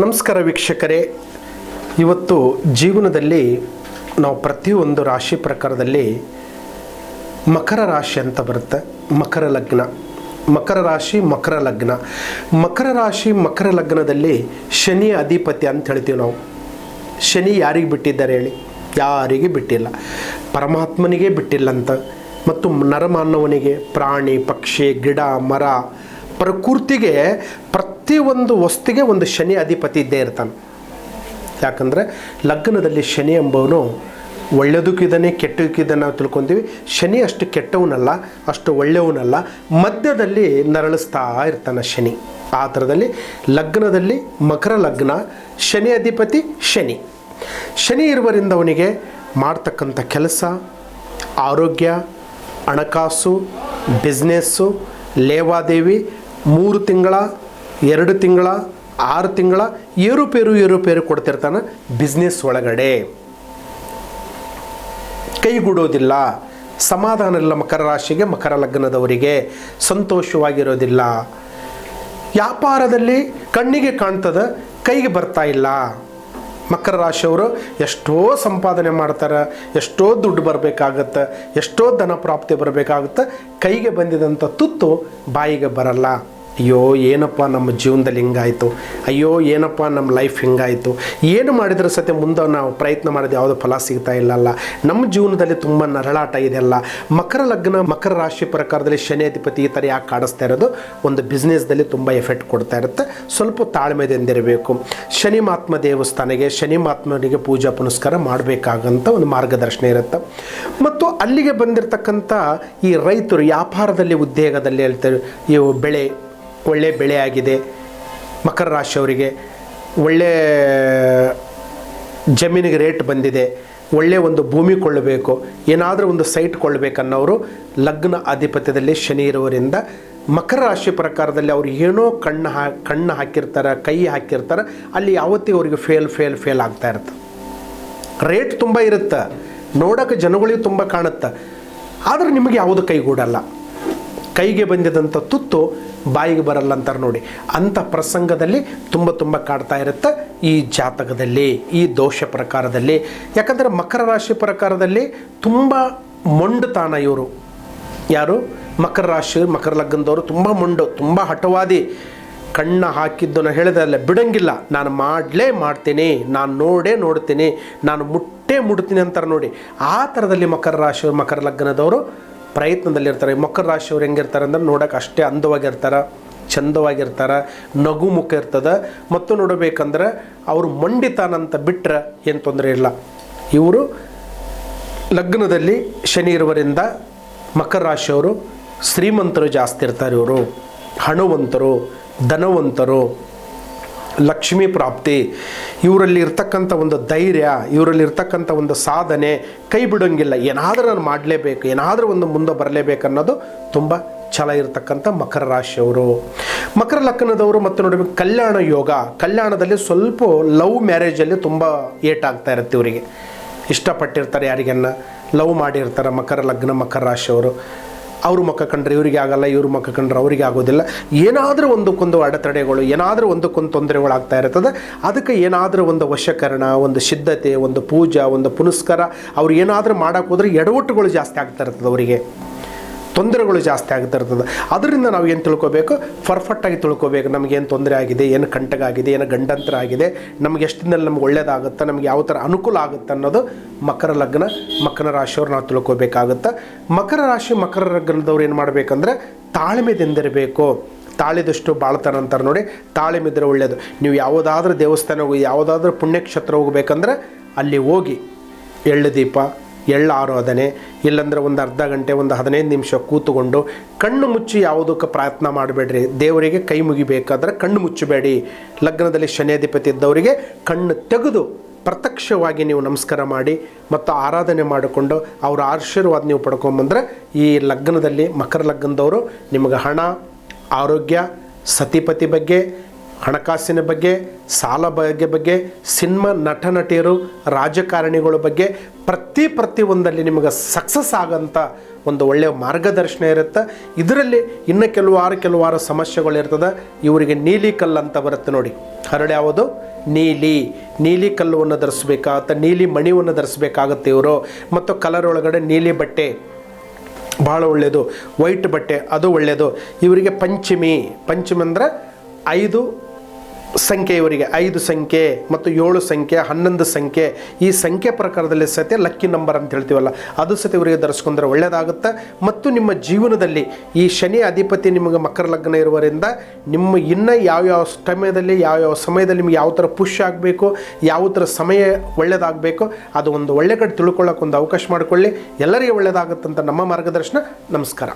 ನಮಸ್ಕಾರ ವೀಕ್ಷಕರೇ. ಇವತ್ತು ಜೀವನದಲ್ಲಿ ನಾವು ಪ್ರತಿಯೊಂದು ರಾಶಿ ಪ್ರಕಾರದಲ್ಲಿ ಮಕರ ರಾಶಿ ಅಂತ ಬರುತ್ತೆ. ಮಕರ ಲಗ್ನ. ಮಕರ ರಾಶಿ, ಮಕರ ಲಗ್ನ. ಮಕರ ರಾಶಿ, ಮಕರ ಲಗ್ನದಲ್ಲಿ ಶನಿ ಅಧಿಪತಿ ಅಂತ ಹೇಳ್ತೀವಿ ನಾವು. ಶನಿ ಯಾರಿಗೆ ಬಿಟ್ಟಿದ್ದಾರೆ ಹೇಳಿ? ಯಾರಿಗೆ ಬಿಟ್ಟಿಲ್ಲ. ಪರಮಾತ್ಮನಿಗೆ ಬಿಟ್ಟಿಲ್ಲ ಅಂತ. ಮತ್ತು ನರಮಾನವನಿಗೆ, ಪ್ರಾಣಿ, ಪಕ್ಷಿ, ಗಿಡ, ಮರ ಪ್ರಕೃತಿಗೆ ಪ್ರತಿಯೊಂದು ವಸ್ತುಗೆ ಒಂದು ಶನಿ ಅಧಿಪತಿ ಇದ್ದೇ ಇರ್ತಾನೆ. ಯಾಕಂದರೆ ಲಗ್ನದಲ್ಲಿ ಶನಿ ಎಂಬವನು ಒಳ್ಳೆಯದಕ್ಕಿದ್ದಾನೆ ಕೆಟ್ಟದಕ್ಕಿದ್ದಾನೆ ನಾವು ತಿಳ್ಕೊತೀವಿ. ಶನಿ ಅಷ್ಟು ಕೆಟ್ಟವನಲ್ಲ, ಅಷ್ಟು ಒಳ್ಳೆಯವನಲ್ಲ. ಮಧ್ಯದಲ್ಲಿ ನರಳಿಸ್ತಾ ಇರ್ತಾನೆ ಶನಿ. ಆ ಥರದಲ್ಲಿ ಲಗ್ನದಲ್ಲಿ ಮಕರ ಲಗ್ನ, ಶನಿ ಅಧಿಪತಿ, ಶನಿ. ಶನಿ ಇರುವರಿಂದ ಅವನಿಗೆ ಮಾಡ್ತಕ್ಕಂಥ ಕೆಲಸ, ಆರೋಗ್ಯ, ಹಣಕಾಸು ಬಿಸ್ನೆಸ್ಸು ಲೇವಾದೇವಿ ಮೂರು ತಿಂಗಳ, ಎರಡು ತಿಂಗಳ, ಆರು ತಿಂಗಳ ಏರುಪೇರು ಏರುಪೇರು ಕೊಡ್ತಿರ್ತಾನೆ ಬಿಸ್ನೆಸ್ ಒಳಗಡೆ. ಕೈಗೂಡೋದಿಲ್ಲ. ಸಮಾಧಾನ ಇಲ್ಲ ಮಕರ ರಾಶಿಗೆ, ಮಕರ ಲಗ್ನದವರಿಗೆ. ಸಂತೋಷವಾಗಿರೋದಿಲ್ಲ. ವ್ಯಾಪಾರದಲ್ಲಿ ಕಣ್ಣಿಗೆ ಕಾಣ್ತದ, ಕೈಗೆ ಬರ್ತಾ ಇಲ್ಲ. ಮಕರ ರಾಶಿಯವರು ಎಷ್ಟೋ ಸಂಪಾದನೆ ಮಾಡ್ತಾರೆ, ಎಷ್ಟೋ ದುಡ್ಡು ಬರಬೇಕಾಗತ್ತೆ, ಎಷ್ಟೋ ಧನ ಪ್ರಾಪ್ತಿ ಬರಬೇಕಾಗುತ್ತೆ, ಕೈಗೆ ಬಂದಿದಂಥ ತುತ್ತು ಬಾಯಿಗೆ ಬರಲ್ಲ. ಅಯ್ಯೋ, ಏನಪ್ಪ ನಮ್ಮ ಜೀವನದಲ್ಲಿ ಹಿಂಗಾಯಿತು? ಅಯ್ಯೋ, ಏನಪ್ಪ ನಮ್ಮ ಲೈಫ್ ಹಿಂಗಾಯಿತು? ಏನು ಮಾಡಿದ್ರೆ ಸತ್ಯ, ಮುಂದೆ ನಾವು ಪ್ರಯತ್ನ ಮಾಡಿದ ಯಾವುದೋ ಫಲ ಸಿಗ್ತಾ ಇಲ್ಲಲ್ಲ. ನಮ್ಮ ಜೀವನದಲ್ಲಿ ತುಂಬ ನರಳಾಟ ಇದೆಲ್ಲ ಮಕರ ಲಗ್ನ, ಮಕರ ರಾಶಿ ಪ್ರಕಾರದಲ್ಲಿ ಶನಿ ಅಧಿಪತಿ ಈ ಥರ ಯಾಕೆ ಕಾಡಿಸ್ತಾ ಇರೋದು? ಒಂದು ಬಿಸ್ನೆಸ್ದಲ್ಲಿ ತುಂಬ ಎಫೆಕ್ಟ್ ಕೊಡ್ತಾ ಇರುತ್ತೆ. ಸ್ವಲ್ಪ ತಾಳ್ಮೆದಿಂದಿರಬೇಕು ಶನಿ ಮಹಾತ್ಮ ದೇವಸ್ಥಾನಕ್ಕೆ, ಶನಿ ಮಹಾತ್ಮನಿಗೆ ಪೂಜಾ ಪುನಸ್ಕಾರ ಮಾಡಬೇಕಾಗಂತ ಒಂದು ಮಾರ್ಗದರ್ಶನ ಇರುತ್ತೆ. ಮತ್ತು ಅಲ್ಲಿಗೆ ಬಂದಿರತಕ್ಕಂಥ ಈ ರೈತರು, ವ್ಯಾಪಾರದಲ್ಲಿ, ಉದ್ಯೋಗದಲ್ಲಿ ಹೇಳ್ತಾರೆ ಇವು ಬೆಳೆ ಒಳ್ಳೆ ಬೆಳೆ ಆಗಿದೆ ಮಕರ ರಾಶಿಯವರಿಗೆ ಒಳ್ಳೆ ಜಮೀನಿಗೆ ರೇಟ್ ಬಂದಿದೆ. ಒಳ್ಳೆ ಒಂದು ಭೂಮಿ ಕೊಳ್ಳಬೇಕು. ಏನಾದರೂ ಒಂದು ಸೈಟ್ ಕೊಳ್ಳಬೇಕನ್ನೋರು ಲಗ್ನ ಆಧಿಪತ್ಯದಲ್ಲಿ ಶನಿ ಇರುವರಿಂದ ಮಕರ ರಾಶಿ ಪ್ರಕಾರದಲ್ಲಿ ಅವರು ಏನೋ ಕಣ್ಣು ಹಾ, ಕಣ್ಣು ಹಾಕಿರ್ತಾರೆ, ಕೈ ಹಾಕಿರ್ತಾರೆ, ಅಲ್ಲಿ ಯಾವತ್ತೇ ಅವರಿಗೆ ಫೇಲ್ ಫೇಲ್ ಫೇಲ್ ಆಗ್ತಾ ಇರುತ್ತೆ. ರೇಟ್ ತುಂಬ ಇರುತ್ತೆ. ನೋಡೋಕೆ ಜನಗಳಿಗೆ ತುಂಬ ಕಾಣುತ್ತೆ. ಆದರೆ ನಿಮಗೆ ಯಾವುದು ಕೈಗೂಡಲ್ಲ. ಕೈಗೆ ಬಂದಿದಂಥ ತುತ್ತು ಬಾಯಿಗೆ ಬರಲ್ಲ ಅಂತಾರೆ ನೋಡಿ. ಅಂಥ ಪ್ರಸಂಗದಲ್ಲಿ ತುಂಬ ತುಂಬ ಕಾಡ್ತಾ ಇರುತ್ತೆ ಈ ಜಾತಕದಲ್ಲಿ, ಈ ದೋಷ ಪ್ರಕಾರದಲ್ಲಿ. ಯಾಕಂದರೆ ಮಕರ ರಾಶಿ ಪ್ರಕಾರದಲ್ಲಿ ತುಂಬ ಮೊಂಡುತಾನ ಇವರು. ಯಾರು? ಮಕರ ರಾಶಿ, ಮಕರ ಲಗ್ನದವರು ತುಂಬ ಮೊಂಡು, ತುಂಬ ಹಠವಾದಿ. ಕಣ್ಣ ಹಾಕಿದ್ದು ನಾನು ಹೇಳಿದಲ್ಲ ಬಿಡಂಗಿಲ್ಲ. ನಾನು ಮಾಡಲೇ ಮಾಡ್ತೀನಿ, ನಾನು ನೋಡೇ ನೋಡ್ತೀನಿ, ನಾನು ಮುಟ್ಟೇ ಮುಡ್ತೀನಿ ಅಂತಾರೆ ನೋಡಿ. ಆ ಥರದಲ್ಲಿ ಮಕರ ರಾಶಿ, ಮಕರ ಲಗ್ನದವರು ಪ್ರಯತ್ನದಲ್ಲಿರ್ತಾರೆ. ಮಕರ ರಾಶಿಯವ್ರು ಹೆಂಗಿರ್ತಾರೆ ಅಂದ್ರೆ ನೋಡೋಕೆ ಅಷ್ಟೇ ಅಂದವಾಗಿರ್ತಾರೆ, ಚಂದವಾಗಿರ್ತಾರೆ, ನಗು ಮುಖ ಇರ್ತದೆ. ಮತ್ತು ನೋಡಬೇಕಂದ್ರೆ ಅವರು ಮಂಡಿತಾನಂತ ಬಿಟ್ಟರೆ ಏನು ತೊಂದರೆ ಇಲ್ಲ. ಇವರು ಲಗ್ನದಲ್ಲಿ ಶನಿ ಇರುವರಿಂದ ಮಕರ ರಾಶಿಯವರು ಶ್ರೀಮಂತರು ಜಾಸ್ತಿ ಇರ್ತಾರೆ ಇವರು. ಹಣವಂತರು, ಧನವಂತರು ಲಕ್ಷ್ಮೀ ಪ್ರಾಪ್ತಿ. ಇವರಲ್ಲಿ ಇರ್ತಕ್ಕಂಥ ಒಂದು ಧೈರ್ಯ ಇವರಲ್ಲಿ ಇರ್ತಕ್ಕಂಥ ಒಂದು ಸಾಧನೆ ಕೈ ಬಿಡೋಂಗಿಲ್ಲ. ಏನಾದರೂ ನಾನು ಮಾಡಲೇಬೇಕು, ಏನಾದರೂ ಒಂದು ಮುಂದೆ ಬರಲೇಬೇಕು ಅನ್ನೋದು ತುಂಬ ಛಲ ಇರತಕ್ಕಂಥ ಮಕರ ರಾಶಿಯವರು. ಮಕರ ಲಗ್ನದವರು ಮತ್ತು ನೋಡಿ ಕಲ್ಯಾಣ ಯೋಗ, ಕಲ್ಯಾಣದಲ್ಲಿ ಸ್ವಲ್ಪ ಲವ್ ಮ್ಯಾರೇಜಲ್ಲಿ ತುಂಬ ಏಟಾಗ್ತಾ ಇರುತ್ತೆ ಇವರಿಗೆ. ಇಷ್ಟಪಟ್ಟಿರ್ತಾರೆ ಯಾರಿಗನ್ನ? ಲವ್ ಮಾಡಿರ್ತಾರೆ ಮಕರ ಲಗ್ನ, ಮಕರ ರಾಶಿಯವರು. ಅವ್ರ ಮಕ್ಕ ಕಂಡ್ರೆ ಇವರಿಗೆ ಆಗಲ್ಲ, ಇವರು ಮಕ್ಕ ಕಂಡ್ರೆ ಅವರಿಗೆ ಆಗೋದಿಲ್ಲ. ಏನಾದರೂ ಒಂದಕ್ಕೊಂದು ಅಡೆತಡೆಗಳು, ಏನಾದರೂ ಒಂದಕ್ಕೊಂದು ತೊಂದರೆಗಳು ಆಗ್ತಾ ಇರ್ತದೆ. ಅದಕ್ಕೆ ಏನಾದರೂ ಒಂದು ವಶಕರಣ, ಒಂದು ಸಿದ್ಧತೆ, ಒಂದು ಪೂಜಾ, ಒಂದು ಪುನಸ್ಕಾರ, ಅವ್ರು ಏನಾದರೂ ಮಾಡೋಕೆ ಹೋದ್ರೆ ಎಡವಟ್ಟುಗಳು ಜಾಸ್ತಿ ಆಗ್ತಾ ಇರ್ತದೆ ಅವರಿಗೆ. ತೊಂದರೆಗಳು ಜಾಸ್ತಿ ಆಗ್ತಾ ಇರ್ತದೆ. ಅದರಿಂದ ನಾವು ಏನು ತಿಳ್ಕೊಬೇಕು? ಪರ್ಫೆಕ್ಟಾಗಿ ತಿಳ್ಕೊಬೇಕು ಏನು ತೊಂದರೆ ಆಗಿದೆ, ಏನು ಕಂಟಕ ಆಗಿದೆ, ಏನು ಗಂಡಂತರ ಆಗಿದೆ, ನಮ್ಗೆ ಎಷ್ಟು ನಮ್ಗೆ ಒಳ್ಳೇದಾಗುತ್ತೆ, ನಮ್ಗೆ ಯಾವ ಥರ ಅನುಕೂಲ ಆಗುತ್ತೆ ಅನ್ನೋದು ಮಕರ ಲಗ್ನ, ಮಕರ ರಾಶಿಯವ್ರು ನಾವು ತಿಳ್ಕೊಬೇಕಾಗುತ್ತೆ. ಮಕರ ರಾಶಿ, ಮಕರ ಲಗ್ನದವ್ರು ಏನು ಮಾಡಬೇಕಂದ್ರೆ ತಾಳ್ಮೆದಿಂದಿರಬೇಕು ತಾಳಿದಷ್ಟು ಬಾಳ್ತಾನ ಅಂತಾರೆ ನೋಡಿ ತಾಳಿಮಿದ್ರೆ ಒಳ್ಳೆಯದು ನೀವು ಯಾವುದಾದ್ರೂ ದೇವಸ್ಥಾನ ಹೋಗಿ, ಯಾವುದಾದ್ರೂ ಪುಣ್ಯಕ್ಷೇತ್ರ ಹೋಗ್ಬೇಕಂದ್ರೆ ಅಲ್ಲಿ ಹೋಗಿ ಎಳ್ಳು ದೀಪ ಎಳ್ಳು ಆರಾಧನೆ, ಇಲ್ಲಾಂದ್ರೆ ಒಂದು ಅರ್ಧ ಗಂಟೆ, ಒಂದು ಹದಿನೈದು ನಿಮಿಷ ಕೂತುಕೊಂಡು ಕಣ್ಣು ಮುಚ್ಚಿ ಯಾವುದಕ್ಕೆ ಪ್ರಯತ್ನ ಮಾಡಬೇಡ್ರಿ. ದೇವರಿಗೆ ಕೈ ಮುಗಿಬೇಕಾದ್ರೆ ಕಣ್ಣು ಮುಚ್ಚಬೇಡಿ. ಲಗ್ನದಲ್ಲಿ ಶನಿಯಾಧಿಪತಿ ಇದ್ದವರಿಗೆ ಕಣ್ಣು ತೆಗೆದು ಪ್ರತ್ಯಕ್ಷವಾಗಿ ನೀವು ನಮಸ್ಕಾರ ಮಾಡಿ ಮತ್ತು ಆರಾಧನೆ ಮಾಡಿಕೊಂಡು ಅವರ ಆಶೀರ್ವಾದ ನೀವು ಪಡ್ಕೊಂಬಂದ್ರೆ ಈ ಲಗ್ನದಲ್ಲಿ ಮಕರ ಲಗ್ನದವರು ನಿಮಗೆ ಹಣ, ಆರೋಗ್ಯ, ಸತಿಪತಿ ಬಗ್ಗೆ ಹಣಕಾಸಿನ ಬಗ್ಗೆ, ಸಾಲ ಬಗ್ಗೆ ಬಗ್ಗೆ, ಸಿನಿಮಾ ನಟ ನಟಿಯರು ರಾಜಕಾರಣಿಗಳ ಬಗ್ಗೆ ಪ್ರತಿ ಪ್ರತಿ ಒಂದಲ್ಲಿ ನಿಮಗೆ ಸಕ್ಸಸ್ ಆಗೋಂಥ ಒಂದು ಒಳ್ಳೆಯ ಮಾರ್ಗದರ್ಶನ ಇರುತ್ತೆ. ಇದರಲ್ಲಿ ಇನ್ನು ಕೆಲವಾರು ಕೆಲವಾರು ಸಮಸ್ಯೆಗಳು ಇರ್ತದೆ. ಇವರಿಗೆ ನೀಲಿ ಕಲ್ಲು ಅಂತ ಬರುತ್ತೆ ನೋಡಿ. ಹರಳು ಯಾವುದು? ನೀಲಿ. ನೀಲಿ ಕಲ್ಲುವನ್ನು ಧರಿಸ್ಬೇಕಾಗತ್ತೆ ನೀಲಿ ಮಣಿವನ್ನು ಧರಿಸ್ಬೇಕಾಗತ್ತೆ ಇವರು? ಮತ್ತು ಕಲರ್ ಒಳಗಡೆ ನೀಲಿ ಬಟ್ಟೆ. ಭಾಳ ಒಳ್ಳೆಯದು. ವೈಟ್ ಬಟ್ಟೆ, ಅದು ಒಳ್ಳೆಯದು. ಇವರಿಗೆ ಪಂಚಮಿ. ಪಂಚಮಿ ಅಂದರೆ ಐದು ಸಂಖ್ಯೆ ಇವರಿಗೆ ಐದು ಸಂಖ್ಯೆ ಮತ್ತು ಏಳು ಸಂಖ್ಯೆ, ಹನ್ನೊಂದು ಸಂಖ್ಯೆ, ಈ ಸಂಖ್ಯೆ ಪ್ರಕಾರದಲ್ಲಿ ಸತ್ಯ ಲಕ್ಕಿ ನಂಬರ್ ಅಂತ ಹೇಳ್ತೀವಲ್ಲ, ಅದು ಸತಿ ಇವರಿಗೆ ಧರಿಸ್ಕೊಂಡ್ರೆ ಒಳ್ಳೆಯದಾಗುತ್ತೆ ಮತ್ತು ನಿಮ್ಮ ಜೀವನದಲ್ಲಿ ಈ ಶನಿ ಅಧಿಪತಿ ನಿಮಗೆ ಮಕರ ಲಗ್ನ ಇರುವರಿಂದ ನಿಮ್ಮ ಇನ್ನು ಯಾವ್ಯಾವ ಸಮಯದಲ್ಲಿ ಯಾವ್ಯಾವ ಸಮಯದಲ್ಲಿ ನಿಮ್ಗೆ ಯಾವ ಥರ ಪುಷ್ ಆಗಬೇಕು, ಯಾವ ಥರ ಸಮಯ ಒಳ್ಳೆಯದಾಗಬೇಕು ಅದು ಒಂದು ಒಳ್ಳೆ ಕಡೆ ತಿಳ್ಕೊಳ್ಳೋಕೆ ಒಂದು ಅವಕಾಶ ಮಾಡಿಕೊಳ್ಳಿ. ಎಲ್ಲರಿಗೆ ಒಳ್ಳೆಯದಾಗುತ್ತಂತ ನಮ್ಮ ಮಾರ್ಗದರ್ಶನ. ನಮಸ್ಕಾರ.